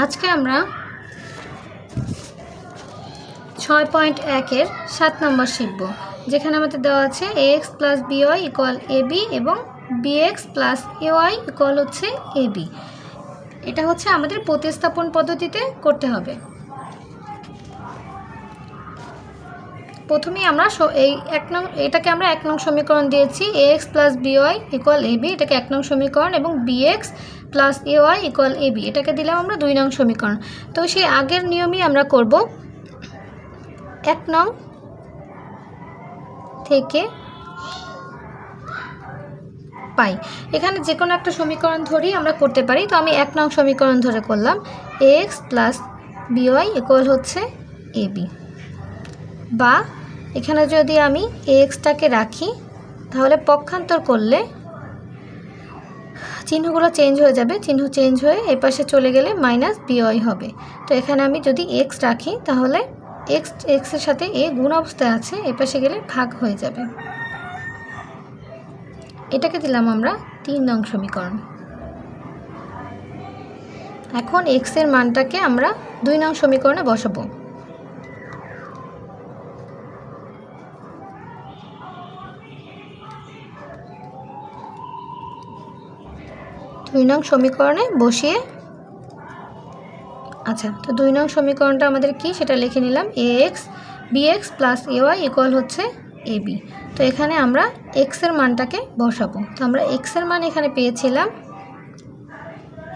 আজকে আমরা ছয় পয়েন্ট একের সাত নম্বর শিখব, যেখানে আমাদের দেওয়া আছে A X plus B Y equal A B এবং B X plus A Y equal হচ্ছে এ বি এটা হচ্ছে আমাদের প্রতিস্থাপন পদ্ধতিতে করতে হবে। প্রথমেই আমরা এই এক নং এটাকে আমরা এক নং সমীকরণ দিয়েছি A X plus B Y equal A B এটাকে এক নং সমীকরণ এবং B X plus A Y equal A B এটাকে দিলাম আমরা দুই নং সমীকরণ। তো সেই আগের নিয়মই আমরা করব এক নং থেকে পাই। এখানে যে কোনো একটা সমীকরণ ধরেই আমরা করতে পারি। তো আমি এক নং সমীকরণ ধরে করলাম এক্স প্লাস বিওয়াই ইকুয়াল হচ্ছে এ বি বা এখানে যদি আমি এক্সটাকে রাখি, তাহলে পক্ষান্তর করলে চিহ্নগুলো চেঞ্জ হয়ে যাবে। চিহ্ন চেঞ্জ হয়ে এ পাশে চলে গেলে মাইনাস বিওয়াই হবে। তো এখানে আমি যদি এক্স রাখি, তাহলে এক্স এক্সের সাথে এ গুণ অবস্থায় আছে, এ পাশে গেলে ভাগ হয়ে যাবে। এটাকে দিলাম আমরা তিন নং সমীকরণ। এখন এক্সের মানটাকে আমরা দুই নং সমীকরণে বসাবো। দুই নং সমীকরণে বসিয়ে আচ্ছা তো দুই নং সমীকরণটা আমাদের কি? সেটা লিখে নিলাম। A X B X plus A Y equal হচ্ছে এ বি তো এখানে আমরা এক্সের মানটাকে বসাবো। তো আমরা এক্সের মান এখানে পেয়েছিলাম।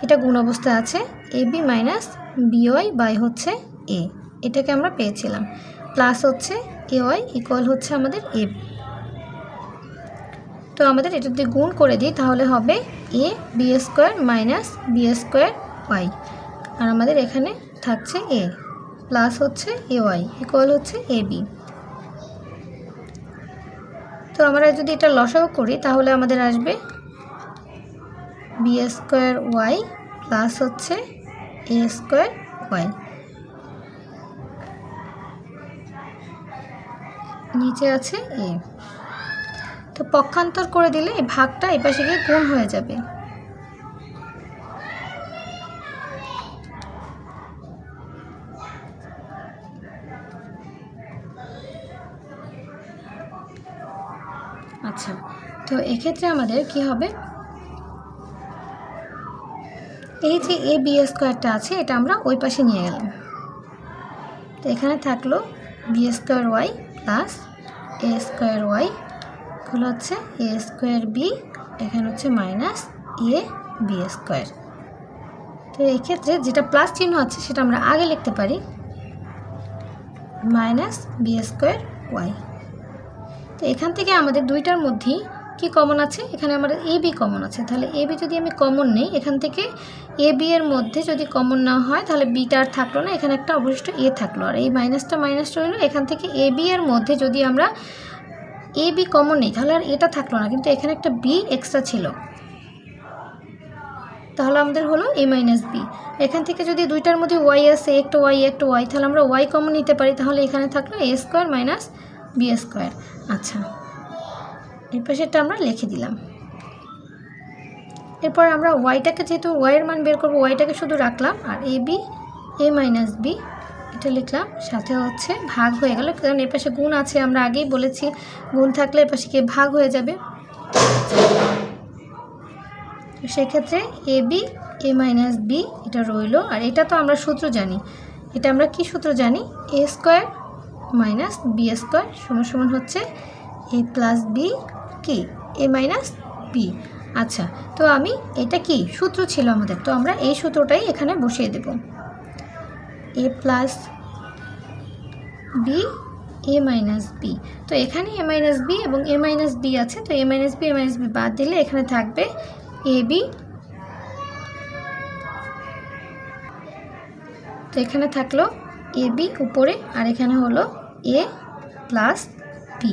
এটা গুণ অবস্থায় আছে। A B minus B Y by হচ্ছে এ এটাকে আমরা পেয়েছিলাম। প্লাস হচ্ছে এ ওয়াই ইকুয়াল হচ্ছে আমাদের এ তো আমাদের এটা যদি গুণ করে দিই, তাহলে হবে A B square minus B square Y আর আমাদের এখানে থাকছে এ প্লাস হচ্ছে এ ওয়াই ইকুয়াল হচ্ছে এ বি তো আমরা যদি এটা লসাগু করি, তাহলে আমাদের আসবে বি স্কোয়ার ওয়াই প্লাস হচ্ছে এ স্কোয়ার ওয়াই নিচে আছে এ তো পক্ষান্তর করে দিলে এই ভাগটা এই পাশে গিয়ে গুণ হয়ে যাবে। আচ্ছা তো এক্ষেত্রে আমাদের কি হবে? এই যে এ বি স্কোয়ারটা আছে, এটা আমরা ওই পাশে নিয়ে গেলাম। তো এখানে থাকল B square Y plus A square Y হলো হচ্ছে এ স্কোয়ার বি এখানে হচ্ছে মাইনাস এ বি স্কোয়ার তো এক্ষেত্রে যেটা প্লাস চিহ্ন আছে সেটা আমরা আগে লিখতে পারি। মাইনাস বি স্কোয়ার ওয়াই তো এখান থেকে আমাদের দুইটার মধ্যেই কি কমন আছে? এখানে আমাদের এ বি কমন আছে। তাহলে এ বি যদি আমি কমন নেই, এখান থেকে এ বি এর মধ্যে যদি কমন না হয়, তাহলে বিটা আর থাকল না। এখানে একটা অবশিষ্ট এ থাকল। আর এই মাইনাসটা মাইনাসটা হলো এখান থেকে এ বি এর মধ্যে যদি আমরা এ বি কমন নেই। তাহলে আর এটা থাকল না, কিন্তু এখানে একটা বি এক্সট্রা ছিল। তাহলে আমাদের হলো এ মাইনাস বি এখান থেকে যদি দুইটার মধ্যে ওয়াই আসে, একটা ওয়াই একটা ওয়াই তাহলে আমরা ওয়াই কমন নিতে পারি। তাহলে এখানে থাকল A square minus B square আচ্ছা এই পাশেরটা আমরা লিখে দিলাম। এরপর আমরা ওয়াইটাকে যেহেতু ওয়াইয়ের মান বের করব ওয়াইটাকে শুধু রাখলাম, আর A B A minus B এটা লিখলাম, সাথে হচ্ছে ভাগ হয়ে গেল, কারণ এর পাশে গুণ আছে, আমরা আগেই বলেছি, গুণ থাকলে এর পাশে গিয়ে ভাগ হয়ে যাবে? সেক্ষেত্রে A B, A minus B, এটা রইল, আর এটা তো আমরা সূত্র জানি, এটা আমরা কি সূত্র জানি? A square minus B square সমান সমান হচ্ছে এ প্লাস বি কি? A minus B. আচ্ছা তো আমি এটা কি? সূত্র ছিল আমাদের, তো আমরা এই সূত্রটাই এখানে বসিয়ে দেব। A plus B, A minus B. তো এখানে এ মাইনাস বি এবং এ মাইনাস বি আছে, তো A minus B, A minus B বাদ দিলে এখানে থাকবে এ বি। তো এখানে থাকল এ বি উপরে আর এখানে হলো এ প্লাস বি।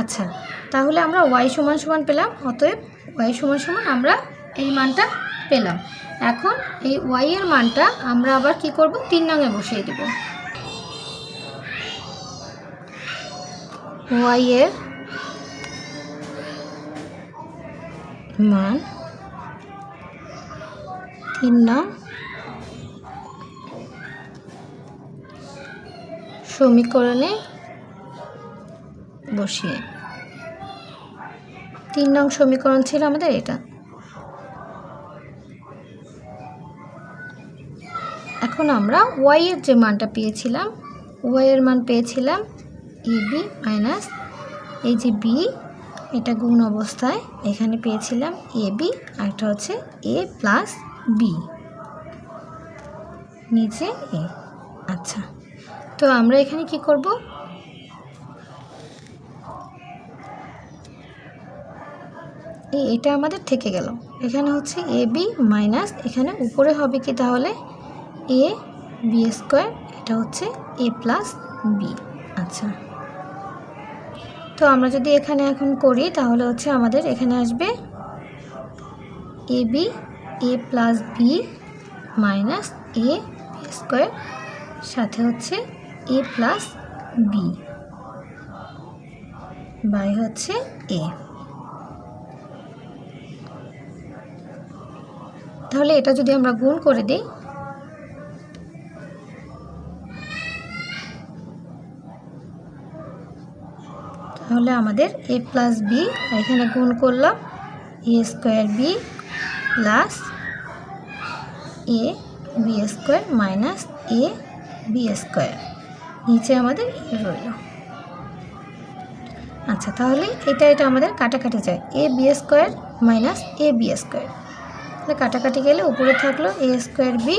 আচ্ছা তাহলে আমরা ওয়াই সমান সমান পেলাম, অতএব ওয়াই সমান সমান আমরা এই মানটা পেলাম। এখন এই ওয়াই এর মানটা আমরা আবার কি করব? তিন নঙে বসিয়ে দেব। ওয়াই এর মান তিন নং সমীকরণে বসিয়ে। তিন নং সমীকরণ ছিল আমাদের এটা। এখন আমরা ওয়াইয়ের যে মানটা পেয়েছিলাম ওয়াইয়ের মান পেয়েছিলাম এ বি মাইনাস এই যে বি এটা গুণ অবস্থায় এখানে পেয়েছিলাম এ বি আর একটা হচ্ছে এ প্লাস বি নিচে এ আচ্ছা। তো আমরা এখানে কি করব? এটা আমাদের থেকে গেল। এখানে হচ্ছে এ বি মাইনাস এখানে উপরে হবে কি তাহলে? এ বি স্কোয়ার এটা হচ্ছে এ প্লাস বি আচ্ছা। তো আমরা যদি এখানে এখন করি, তাহলে হচ্ছে আমাদের এখানে আসবে A B A plus B minus A square সাথে হচ্ছে এ প্লাস বি বাই হচ্ছে এ তাহলে এটা যদি আমরা গুণ করে দিই তাহলে আমাদের এ প্লাস বি এখানে গুণ করলাম A square B plus A B square minus A B square নিচে আমাদের এ রইল। আচ্ছা তাহলে এটা এটা আমাদের কাটাকাটি যায় A B square minus A B square তাহলে কাটাকাটি গেলে উপরে থাকল এ স্কোয়ার বি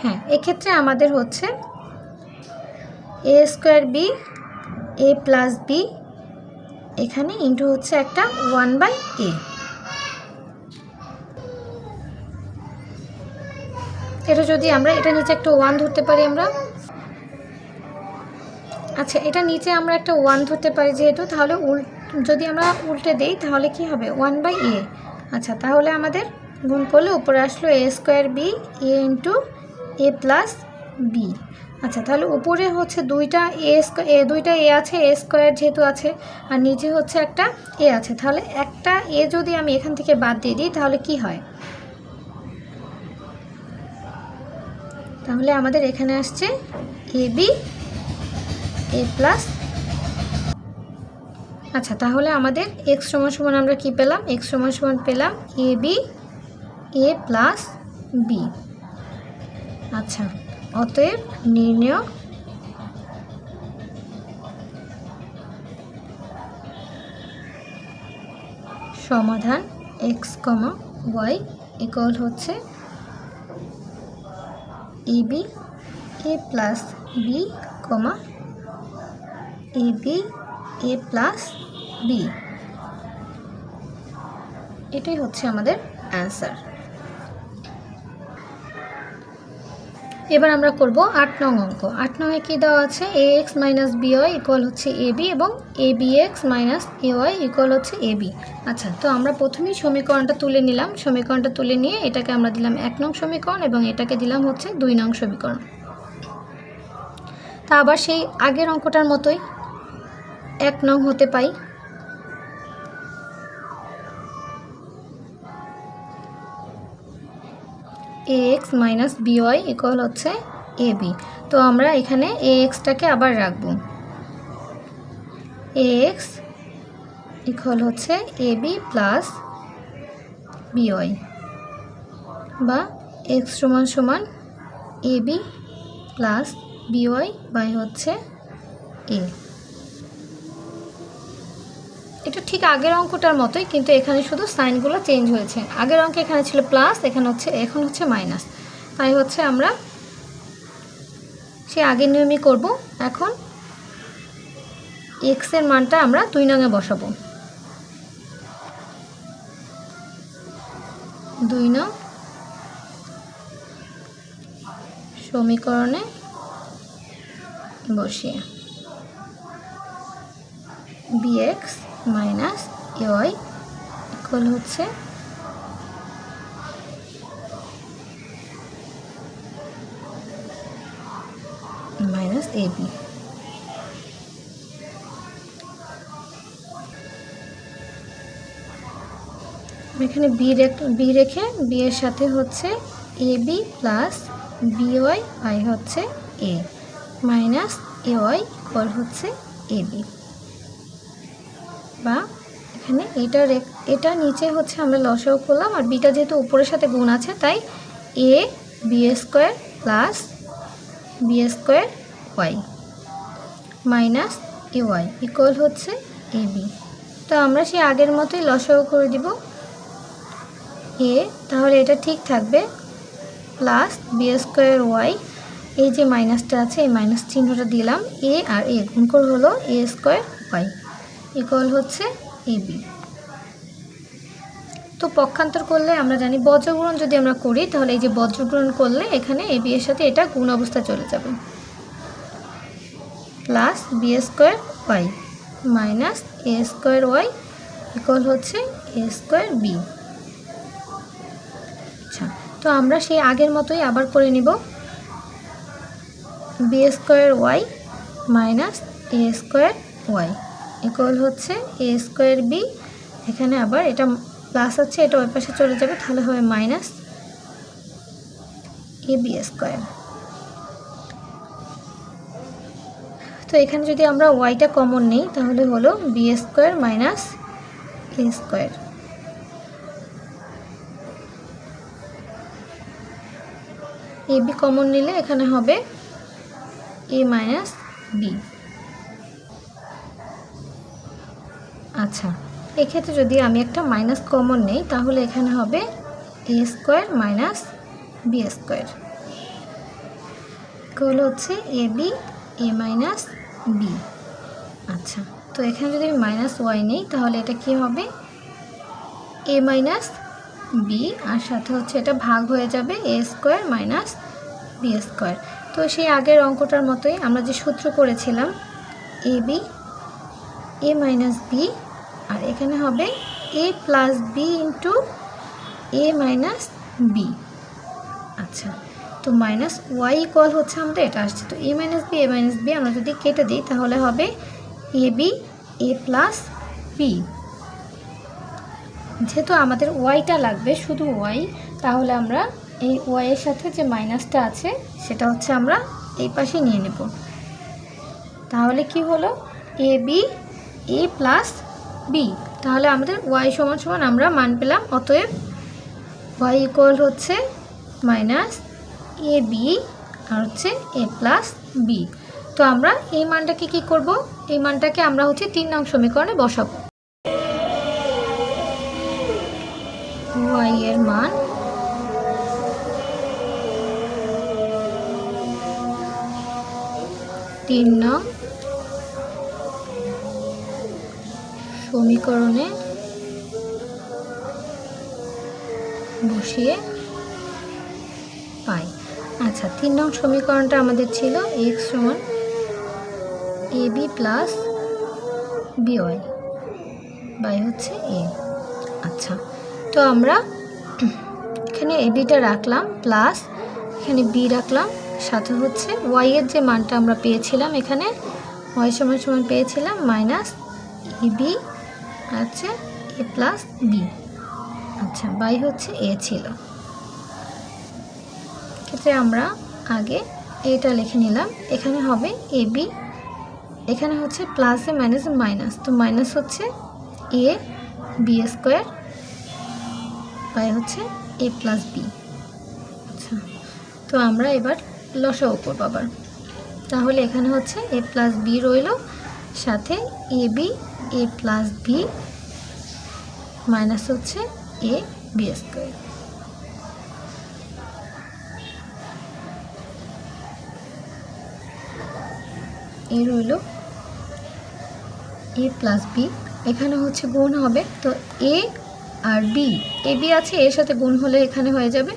হ্যাঁ এক্ষেত্রে আমাদের হচ্ছে A square B A plus B এখানে ইন্টু হচ্ছে একটা ওয়ান বাই এ এটা যদি আমরা, এটা নিচে একটা ওয়ান ধরতে পারি আমরা। আচ্ছা এটা নিচে আমরা একটা ওয়ান ধরতে পারি যেহেতু, তাহলে উল, যদি আমরা উল্টে দেই, তাহলে কি হবে? ওয়ান বাই এ আচ্ছা তাহলে আমাদের গুণ করলে উপরে আসলো A square B A into A plus B আচ্ছা তাহলে উপরে হচ্ছে দুইটা এ এ, দুইটা এ আছে, এ স্কোয়ার যেহেতু আছে, আর নিচে হচ্ছে একটা এ আছে, তাহলে একটা এ যদি আমি এখান থেকে বাদ দিয়ে দিই, তাহলে কি হয়? তাহলে আমাদের এখানে আসছে এ, বি, এ প্লাস আচ্ছা তাহলে আমাদের এক্স সমান সমান আমরা কি পেলাম? এক্স সমান সমান পেলাম A, B, A plus B. আচ্ছা। অতএব নির্ণয় সমাধান এক্স কমা ওয়াই ইকুয়াল হচ্ছে A B A plus B comma A B A plus B এটাই হচ্ছে আমাদের অ্যান্সার এবার আমরা করব আট নং অঙ্ক। আট নংয়ে কী দেওয়া আছে? A X minus B Y equal হচ্ছে এ বি এবং A B X minus A Y equal হচ্ছে এ বি আচ্ছা তো আমরা প্রথমেই সমীকরণটা তুলে নিলাম। সমীকরণটা তুলে নিয়ে এটাকে আমরা দিলাম এক নং সমীকরণ এবং এটাকে দিলাম হচ্ছে দুই নং সমীকরণ। তা আবার সেই আগের অঙ্কটার মতোই এক নং হতে পাই। A X minus B Y equal হচ্ছে এ বি। তো আমরা এখানে এ এক্সটাকে আবার রাখব। এ এক্স ইকুয়াল হচ্ছে A B plus B Y বা এক্স সমান সমান A B plus B Y by হচ্ছে এ এটা ঠিক আগের অঙ্কটার মতোই, কিন্তু এখানে শুধু সাইনগুলো চেঞ্জ হয়েছে। আগের অঙ্কে এখানে ছিল প্লাস, এখানে হচ্ছে, এখন হচ্ছে মাইনাস। তাই হচ্ছে আমরা সে আগের নিয়মই করব। এখন এক্সের মানটা আমরা দুই নঙে বসাবো। দুই নং সমীকরণে বসিয়ে B X minus A Y equal হচ্ছে মাইনাস এ বি। এখানে বি রেখে বি রেখে বি এর সাথে হচ্ছে A B plus B Y I হচ্ছে এ। মাইনাস এ ওয়াই হচ্ছে এ বি বা। এখানে, এটা এটা নিচে হচ্ছে আমরা লসাও করলাম, আর বিটা যেহেতু উপরের সাথে গুণ আছে, তাই A, B square plus B square Y minus A Y equal হচ্ছে এ বি। তো আমরা সেই আগের মতোই লসাও করে দিব। এ, তাহলে এটা ঠিক থাকবে প্লাস বি স্কোয়ার ওয়াই, এই যে মাইনাসটা আছে, এই মাইনাস চিহ্নটা দিলাম, এ আর এ গুণ করে হলো এ স্কোয়ার ওয়াই ইকুয়াল হচ্ছে এ বি তো পক্ষান্তর করলে আমরা জানি বজ্রগুণন যদি আমরা করি, তাহলে এই যে বজ্রগুণন করলে এখানে এ বি এর সাথে এটা গুণ অবস্থায় চলে যাবে। Plus B square Y minus A square Y equal হচ্ছে এ স্কোয়ার বি আচ্ছা তো আমরা সেই আগের মতোই আবার করে নিব। B square y minus a square y equal হচ্ছে এ স্কোয়ার বি এখানে আবার এটা প্লাস আছে এটা ওই পাশে চলে যাবে, তাহলে হবে মাইনাস এ বি স্কোয়ার তো এখানে যদি আমরা ওয়াইটা কমন নিই, তাহলে হলো b square minus a square a b common নিলে এখানে হবে এ মাইনাস বি আচ্ছা এক্ষেত্রে যদি আমি একটা মাইনাস কমন নেই, তাহলে এখানে হবে a square minus b square হলো হচ্ছে a b a minus b আচ্ছা তো এখানে যদি আমি মাইনাস ওয়াই নেই, তাহলে এটা কি হবে? এ মাইনাস বি আর সাথে হচ্ছে এটা ভাগ হয়ে যাবে a square minus b square তো সেই আগের অঙ্কটার মতোই আমরা যে সূত্র করেছিলাম a b a minus b আর এখানে হবে a plus b into a minus b আচ্ছা তো মাইনাস ওয়াই ইকুয়াল হচ্ছে আমাদের, এটা আসছে। তো a minus b a minus b আমরা যদি কেটে দিই, তাহলে হবে a b a plus b যেহেতু আমাদের ওয়াইটা লাগবে, শুধু ওয়াই তাহলে আমরা এই ওয়াইয়ের সাথে যে মাইনাসটা আছে, সেটা হচ্ছে আমরা এই পাশে নিয়ে নেব। তাহলে কি হলো? A b a plus b. তাহলে আমাদের ওয়াই সমান সমান আমরা মান পেলাম, অতএব ওয়াই ইকুয়াল হচ্ছে মাইনাস এ বি আর হচ্ছে এ প্লাস বি। তো আমরা এই মানটাকে কি করব? এই মানটাকে আমরা হচ্ছে তিন নং সমীকরণে বসাবো। ওয়াই এর মান তিন নং সমীকরণে বসিয়ে পাই। আচ্ছা তিন নং সমীকরণটা আমাদের ছিল এক্স সমান a b plus b y by হচ্ছে এ আচ্ছা তো আমরা এখানে এ বিটা রাখলাম প্লাস এখানে বি রাখলাম, সাথে হচ্ছে ওয়াই এর যে মানটা আমরা পেয়েছিলাম এখানে ওয়াই সমান সমান পেয়েছিলাম মাইনাস ই বি আছে এ প্লাস বি আচ্ছা বাই হচ্ছে এ ছিল। ক্ষেত্রে আমরা আগে এটা লিখে নিলাম। এখানে হবে এ বি এখানে হচ্ছে প্লাসে মাইনাস মাইনাস তো মাইনাস হচ্ছে এ বি স্কোয়ার বাই হচ্ছে এ প্লাস বি আচ্ছা তো আমরা এবার লসাও করব আবার। তাহলে এখানে হচ্ছে এ প্লাস বি রইল, সাথে a b a plus b minus হচ্ছে এ বি স্কোয়ার এ রইল এ প্লাস বি এখানে হচ্ছে গুণ হবে, তো এ আর বি এ বি আছে, এর সাথে গুণ হলে এখানে হয়ে যাবে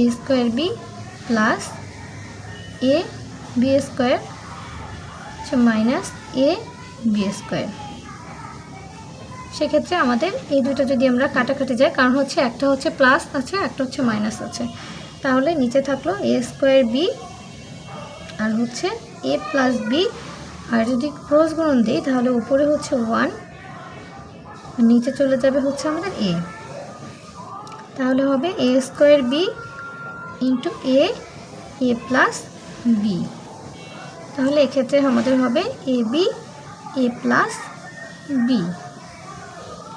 a square b plus a b square হচ্ছে মাইনাস এ বি স্কোয়ার সেক্ষেত্রে আমাদের এই দুটো যদি আমরা কাটাকাটি যাই, কারণ হচ্ছে একটা হচ্ছে প্লাস আছে, একটা হচ্ছে মাইনাস আছে। তাহলে নিচে থাকল এ স্কোয়ার বি আর হচ্ছে এ প্লাস বি আর যদি ক্রস গুণন দিই, তাহলে উপরে হচ্ছে ওয়ান নিচে চলে যাবে হচ্ছে আমাদের এ তাহলে হবে a square b into a a plus b তাহলে এক্ষেত্রে আমাদের হবে a b a plus b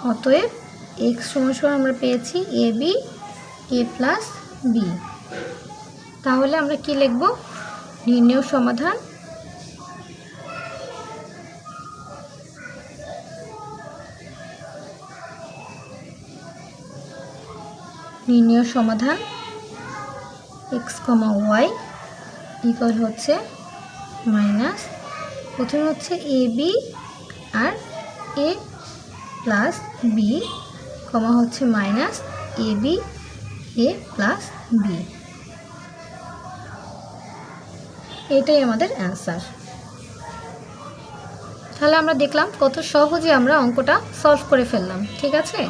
অতএব এক্স সমান সমান আমরা পেয়েছি a b a plus b তাহলে আমরা কি লিখব? নির্ণয় সমাধান। নির্ণয় সমাধান। এক্স কমা ওয়াই ইকুয়াল হচ্ছে মাইনাস প্রথমে হচ্ছে এ বি আর এ প্লাস বি কমা হচ্ছে minus a b a plus b এটাই আমাদের অ্যান্সার তাহলে আমরা দেখলাম কত সহজে আমরা অঙ্কটা সলভ করে ফেললাম, ঠিক আছে?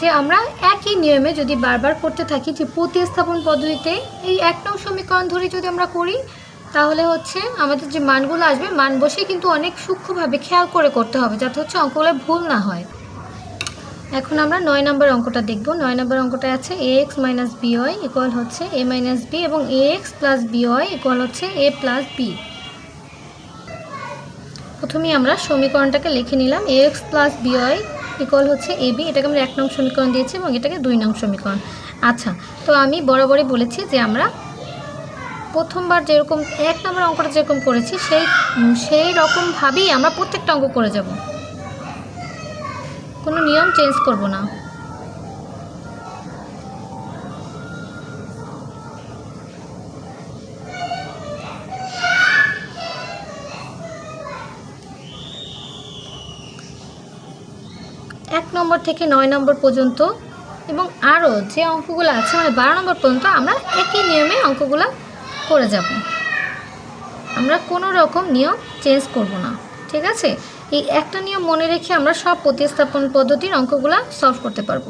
যে আমরা একই নিয়মে যদি বারবার করতে থাকি যে প্রতিস্থাপন পদ্ধতিতে এই এক নং সমীকরণ ধরে যদি আমরা করি তাহলে হচ্ছে আমাদের যে মানগুলো আসবে, মান বসে কিন্তু অনেক সূক্ষ্মভাবে খেয়াল করে করতে হবে, যাতে হচ্ছে অঙ্কগুলো ভুল না হয়। এখন আমরা নয় নম্বর অঙ্কটা দেখব। নয় নম্বর অঙ্কটা আছে a x minus b y equal হচ্ছে এ মাইনাস বি এবং a x plus b y equal হচ্ছে এ প্লাস বি প্রথমেই আমরা সমীকরণটাকে লিখে নিলাম। A x plus b y equal হচ্ছে এ বি এটাকে আমরা এক নং সমীকরণ দিয়েছি এবং এটাকে দুই নং সমীকরণ। আচ্ছা তো আমি বরাবরই বলেছি যে আমরা প্রথমবার যেরকম, এক নম্বর অঙ্কটা যেরকম করেছি, সেই সেই রকমভাবেই আমরা প্রত্যেকটা অঙ্ক করে যাব। কোনো নিয়ম চেঞ্জ করব না। এক নম্বর থেকে নয় নম্বর পর্যন্ত এবং আরও যে অঙ্কগুলো আছে মানে বারো নম্বর পর্যন্ত আমরা একই নিয়মে অঙ্কগুলো করে যাব। আমরা কোনো রকম নিয়ম চেঞ্জ করব না, ঠিক আছে? এই একটা নিয়ম মনে রেখে আমরা সব প্রতিস্থাপন পদ্ধতির অঙ্কগুলো সলভ করতে পারব।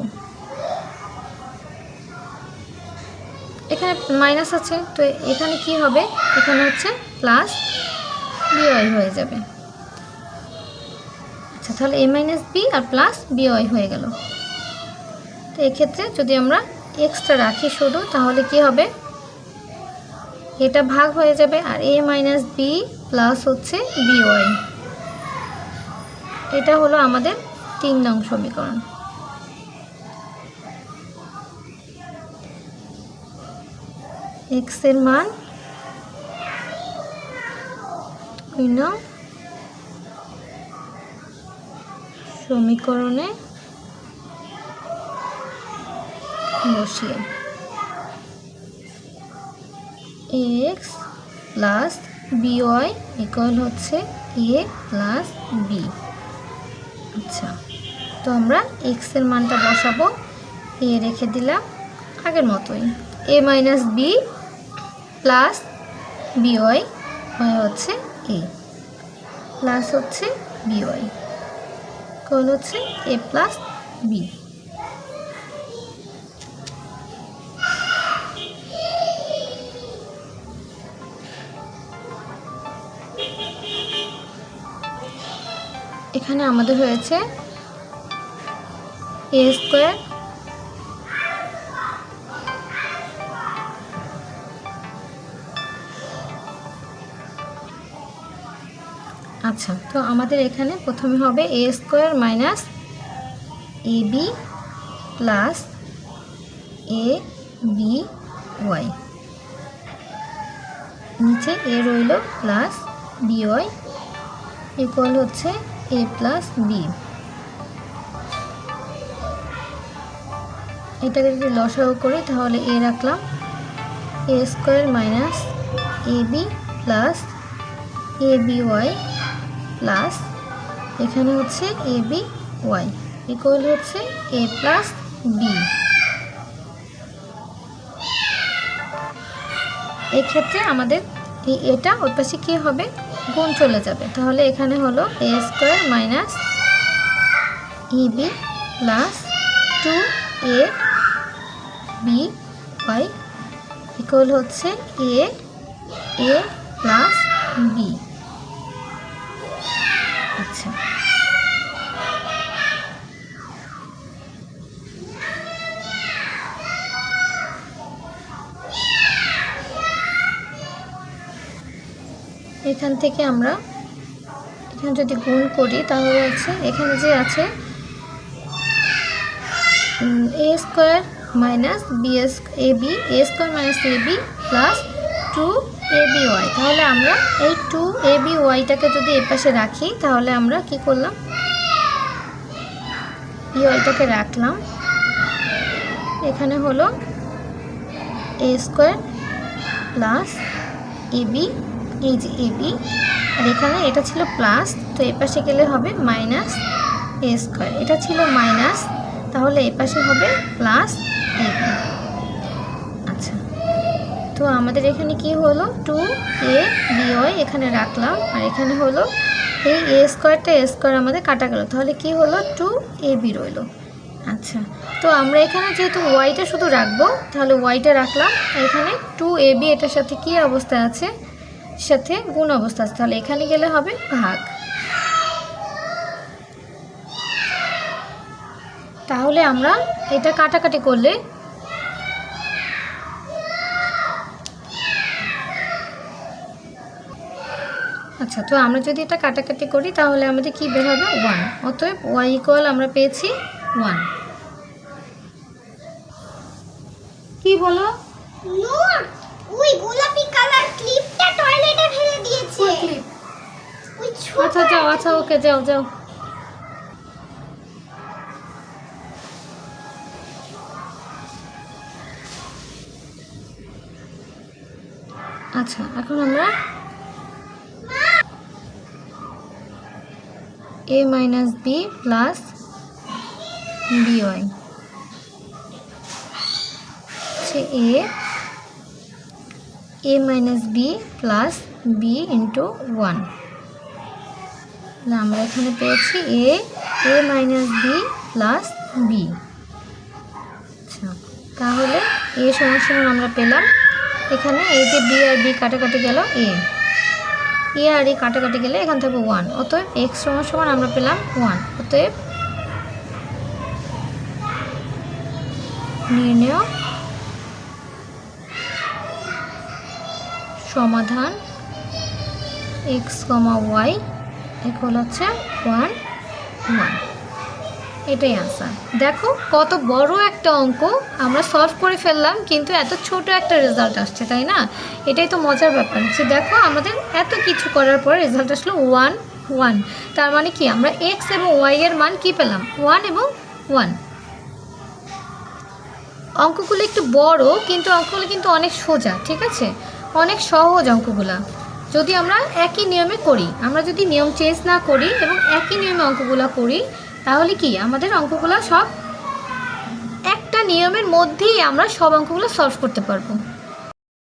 এখানে মাইনাস আছে, তো এখানে কি হবে? এখানে হচ্ছে প্লাস বিওয়াই হয়ে যাবে। আচ্ছা তাহলে এ মাইনাস বি আর প্লাস বিওয়াই হয়ে গেল। তো এক্ষেত্রে যদি আমরা এক্সট্রা রাখি শুধু, তাহলে কি হবে? এটা ভাগ হয়ে যাবে আর এ মাইনাস বি প্লাস হচ্ছে বিওয়াই এটা হলো আমাদের তিন নং সমীকরণ। এক্সের মান নং সমীকরণে বসিয়ে। এক্স প্লাস বিওয়াই ইকুয়াল হচ্ছে এ প্লাস বি আচ্ছা তো আমরা এক্সের মানটা বসাবো। এ রেখে দিলাম আগের মতোই। A minus b plus b y হয়ে হচ্ছে এ প্লাস হচ্ছে বিওয়াই কল হচ্ছে এ প্লাস বি এখানে আমাদের হয়েছে এ স্কোয়ার আচ্ছা তো আমাদের এখানে প্রথমে হবে a square minus a b plus a b y. নিচে এ রইল প্লাস বি ওয়াই ইকুয়াল হচ্ছে এ প্লাস বি এটাকে যদি লসাগু করি, তাহলে এ রাখলাম। A square minus a b plus a b y plus এখানে হচ্ছে এ বি ওয়াই ইকুয়াল হচ্ছে এ প্লাস বি এক্ষেত্রে আমাদের এটা ওর পাশে কী হবে? গুণ চলে যাবে। তাহলে এখানে হলো a square minus E b plus two a b y equal হচ্ছে এ এ প্লাস বি এখান থেকে আমরা এখানে যদি গুণ করি, তাহলে আছে এখানে যে আছে a square minus b s a b a square minus a b plus two a b y তাহলে আমরা এই টু এ বি ওয়াইটাকে যদি এ পাশে রাখি, তাহলে আমরা কি করলাম? বি ওয়াইটাকে রাখলাম। এখানে হলো a square plus a b এই যে এ বি আর এখানে এটা ছিল প্লাস তো এ পাশে গেলে হবে মাইনাস এ স্কোয়ার এটা ছিল মাইনাস তাহলে এ পাশে হবে প্লাস এ বি আচ্ছা তো আমাদের এখানে কি হলো? টু এ বি ওয়াই এখানে রাখলাম। আর এখানে হলো এই এ স্কোয়ারটা এ স্কোয়ার আমাদের কাটা গেল। তাহলে কি হলো? টু এ বি রইল। আচ্ছা তো আমরা এখানে যেহেতু ওয়াইটা শুধু রাখব, তাহলে ওয়াইটা রাখলাম। এখানে টু এ বি এটার সাথে কী অবস্থা আছে? সাথে গুণ অবস্থা আছে তাহলে এখানে গেলে হবে ভাগ। তাহলে আমরা এটা কাটাকাটি করলে আচ্ছা তো আমরা যদি এটা কাটাকাটি করি, তাহলে আমাদের কি বের হবে? ওয়ান অতএব ওয়াই ইকুয়াল আমরা পেয়েছি ওয়ান কি বলো? গোলাপি টয়লেটে ফেলে দিয়েছে। আচ্ছা যাও আচ্ছা ওকে যাও যাও। আচ্ছা এখন আমরা a minus b plus b y হচ্ছে a a minus b plus b into one আমরা এখানে পেয়েছি a a minus b plus b আচ্ছা তাহলে এ সমান আমরা পেলাম। এখানে এই যে বি আর বি কাটাকাটি গেল এ এ আর এ কাটাকাটি গেলে এখান থেকে ওয়ান অতএব এক্স সমান আমরা পেলাম ওয়ান অতএব নির্ণয় সমাধান এক্স কমা ওয়াই ইকুয়াল হচ্ছে ওয়ান ওয়ান এটাই আনসার দেখো কত বড় একটা অঙ্ক আমরা সলভ করে ফেললাম, কিন্তু এত ছোট একটা রেজাল্ট আসছে, তাই না? এটাই তো মজার ব্যাপার। যে দেখো আমাদের এত কিছু করার পরে রেজাল্ট আসলো ওয়ান ওয়ান তার মানে কি? আমরা এক্স এবং ওয়াই এর মান কি পেলাম? ওয়ান এবং ওয়ান অঙ্কগুলো একটু বড়, কিন্তু অঙ্কগুলো কিন্তু অনেক সোজা, ঠিক আছে? অনেক সহজ অঙ্কগুলা। যদি আমরা একই নিয়মে করি, আমরা যদি নিয়ম চেঞ্জ না করি এবং একই নিয়মে অঙ্কগুলো করি, তাহলে কি আমাদের অঙ্কগুলো সব একটা নিয়মের মধ্যেই আমরা সব অঙ্কগুলো সলভ করতে পারব।